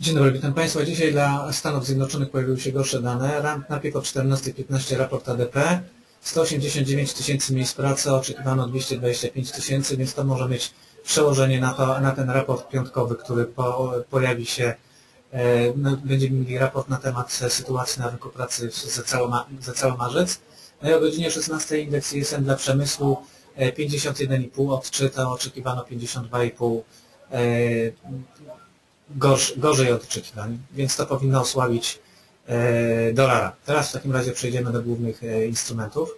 Dzień dobry, witam Państwa. Dzisiaj dla Stanów Zjednoczonych pojawiły się gorsze dane. Najpierw o 14.15 raport ADP. 189 tysięcy miejsc pracy, oczekiwano 225 tysięcy, więc to może mieć przełożenie na, to, na ten raport piątkowy, który po, pojawi się. E, no, będziemy mieli raport na temat sytuacji na rynku pracy za cały, za cały marzec. No i o godzinie 16 indeks ISM dla przemysłu 51,5 odczyta, oczekiwano 52,5 gorsz, gorzej od oczekiwań, więc to powinno osłabić e, dolara. Teraz w takim razie przejdziemy do głównych e, instrumentów.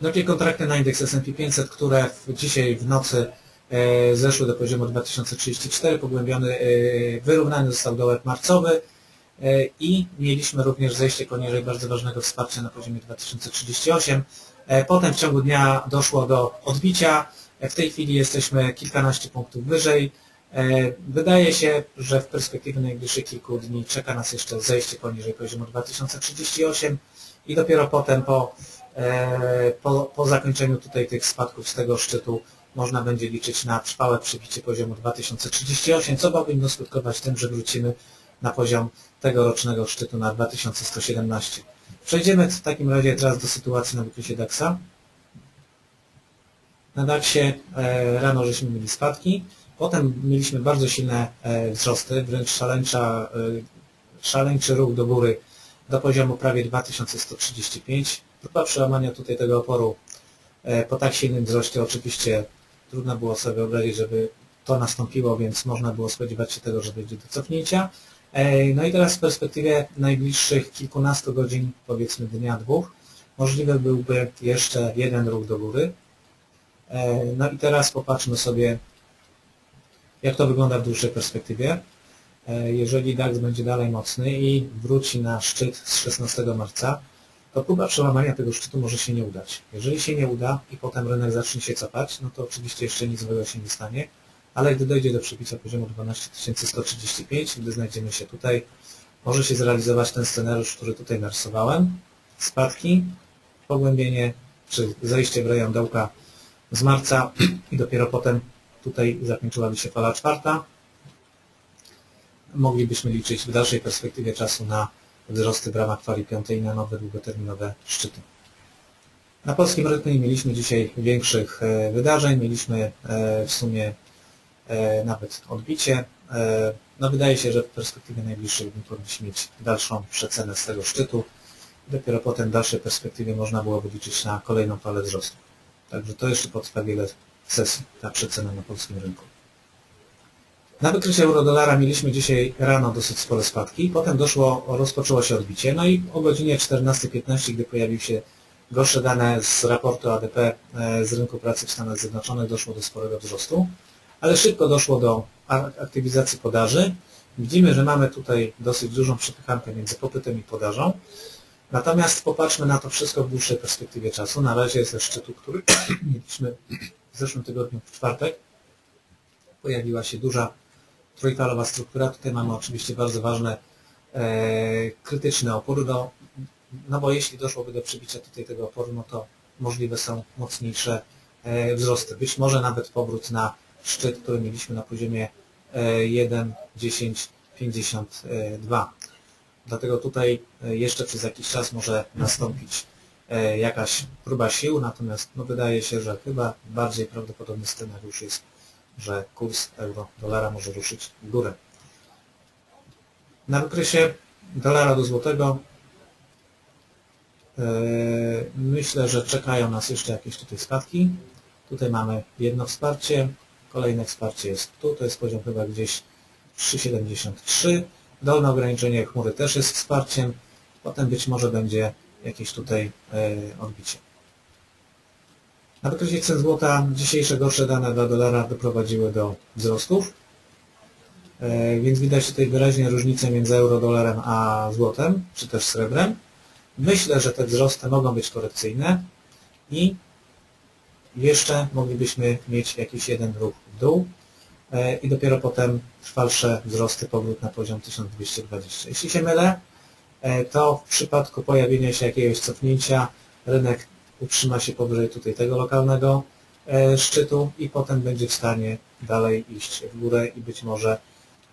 Wielkie kontrakty na indeks S&P 500, które dzisiaj w nocy e, zeszły do poziomu 2034, pogłębiony, wyrównany został dołek marcowy i mieliśmy również zejście poniżej bardzo ważnego wsparcia na poziomie 2038. E, potem w ciągu dnia doszło do odbicia. W tej chwili jesteśmy kilkanaście punktów wyżej. E, wydaje się, że w perspektywie najbliższych kilku dni czeka nas jeszcze zejście poniżej poziomu 2038 i dopiero potem po, e, po, po zakończeniu tutaj tych spadków z tego szczytu można będzie liczyć na trwałe przebicie poziomu 2038, co powinno skutkować tym, że wrócimy na poziom tegorocznego szczytu na 2117. Przejdziemy w takim razie teraz do sytuacji na wykresie DAX-a. Na DAX-ie e, rano żeśmy mieli spadki, Potem mieliśmy bardzo silne e, wzrosty, wręcz szaleńcza, e, szaleńczy ruch do góry do poziomu prawie 2135. Próba przełamania tutaj tego oporu e, po tak silnym wzroście oczywiście trudno było sobie wyobrazić, żeby to nastąpiło, więc można było spodziewać się tego, że dojdzie do cofnięcia. No i teraz w perspektywie najbliższych kilkunastu godzin, powiedzmy dnia, dwóch, możliwy byłby jeszcze jeden ruch do góry. No i teraz popatrzmy sobie jak to wygląda w dłuższej perspektywie? E, jeżeli DAX będzie dalej mocny i wróci na szczyt z 16 marca, to próba przełamania tego szczytu może się nie udać. Jeżeli się nie uda i potem rynek zacznie się cofać, no to oczywiście jeszcze nic złego się nie stanie, ale gdy dojdzie do przebicia poziomu 12135, gdy znajdziemy się tutaj, może się zrealizować ten scenariusz, który tutaj narysowałem. Spadki, pogłębienie czy zejście w rejon dołka z marca i dopiero potem Tutaj zakończyłaby się fala czwarta. Moglibyśmy liczyć w dalszej perspektywie czasu na wzrosty w ramach fali piątej i na nowe długoterminowe szczyty. Na polskim rynku nie mieliśmy dzisiaj większych e, wydarzeń, mieliśmy e, w sumie e, nawet odbicie. No wydaje się, że w perspektywie najbliższych dni powinniśmy mieć dalszą przecenę z tego szczytu. Dopiero potem w dalszej perspektywie można byłoby liczyć na kolejną falę wzrostu. Także to jeszcze potrwa wiele sesji, ta przecena na polskim rynku. Na wykrycie euro-dolara mieliśmy dzisiaj rano dosyć spore spadki, potem doszło, rozpoczęło się odbicie, no i o godzinie 14.15, gdy pojawiły się gorsze dane z raportu ADP e, z rynku pracy w Stanach Zjednoczonych, doszło do sporego wzrostu, ale szybko doszło do aktywizacji podaży. Widzimy, że mamy tutaj dosyć dużą przepychankę między popytem i podażą. Natomiast popatrzmy na to wszystko w dłuższej perspektywie czasu. Na razie ze szczytu, który mieliśmy w zeszłym tygodniu w czwartek pojawiła się duża trójfalowa struktura. Tutaj mamy oczywiście bardzo ważne e, krytyczne opory, do, no bo jeśli doszłoby do przebicia tutaj tego oporu, no to możliwe są mocniejsze e, wzrosty. Być może nawet powrót na szczyt, który mieliśmy na poziomie e, 1, 10, 52. Dlatego tutaj e, jeszcze przez jakiś czas może nastąpić jakaś próba sił, natomiast no, wydaje się, że chyba bardziej prawdopodobny scenariusz jest, że kurs euro-dolara może ruszyć w górę. Na wykresie dolara do złotego e, myślę, że czekają nas jeszcze jakieś tutaj spadki. Tutaj mamy jedno wsparcie, kolejne wsparcie jest tu, to jest poziom chyba gdzieś 3,73. Dolne ograniczenie chmury też jest wsparciem. Potem być może będzie jakieś tutaj e, odbicie. Na wykresie cen złota dzisiejsze gorsze dane dla dolara doprowadziły do wzrostów, e, więc widać tutaj wyraźnie różnicę między euro-dolarem a złotem, czy też srebrem. Myślę, że te wzrosty mogą być korekcyjne i jeszcze moglibyśmy mieć jakiś jeden ruch w dół e, i dopiero potem trwalsze wzrosty, powrót na poziom 1220. Jeśli się mylę, to w przypadku pojawienia się jakiegoś cofnięcia rynek utrzyma się powyżej tutaj tego lokalnego e, szczytu i potem będzie w stanie dalej iść w górę i być może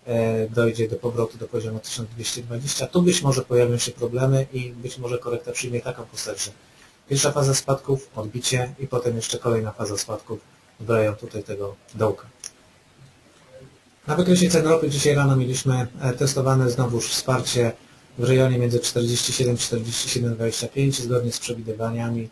e, dojdzie do powrotu do poziomu 1220. Tu być może pojawią się problemy i być może korekta przyjmie taką postać, że pierwsza faza spadków, odbicie i potem jeszcze kolejna faza spadków dodają tutaj tego dołka. Na wykresie cen ropy dzisiaj rano mieliśmy e, testowane znowuż wsparcie w rejonie między 47-47,25 zgodnie z przewidywaniami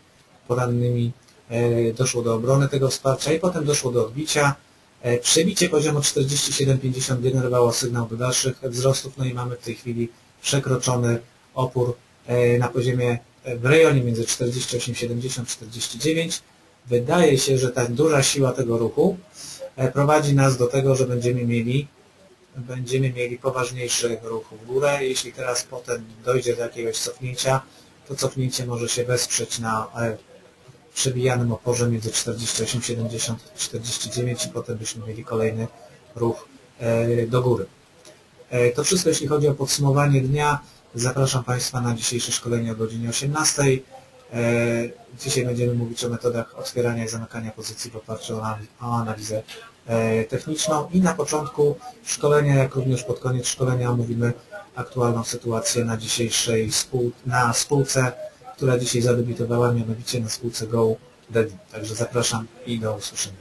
porannymi e, doszło do obrony tego wsparcia i potem doszło do odbicia. E, przebicie poziomu 47,50 generowało sygnał do dalszych wzrostów, no i mamy w tej chwili przekroczony opór na poziomie w rejonie między 48,70-49. Wydaje się, że ta duża siła tego ruchu E, prowadzi nas do tego, że będziemy mieli będziemy mieli poważniejszy ruch w górę. Jeśli teraz potem dojdzie do jakiegoś cofnięcia, to cofnięcie może się wesprzeć na e, przebijanym oporze między 48,70 i 49 i potem byśmy mieli kolejny ruch e, do góry. To wszystko jeśli chodzi o podsumowanie dnia. Zapraszam Państwa na dzisiejsze szkolenie o godzinie 18. E, dzisiaj będziemy mówić o metodach otwierania i zamykania pozycji w oparciu o analizę e, techniczną i na początku szkolenia, jak również pod koniec szkolenia omówimy aktualną sytuację na dzisiejszej spół, na spółce, która dzisiaj zadebiutowała, mianowicie na spółce Go. Także zapraszam i do usłyszenia.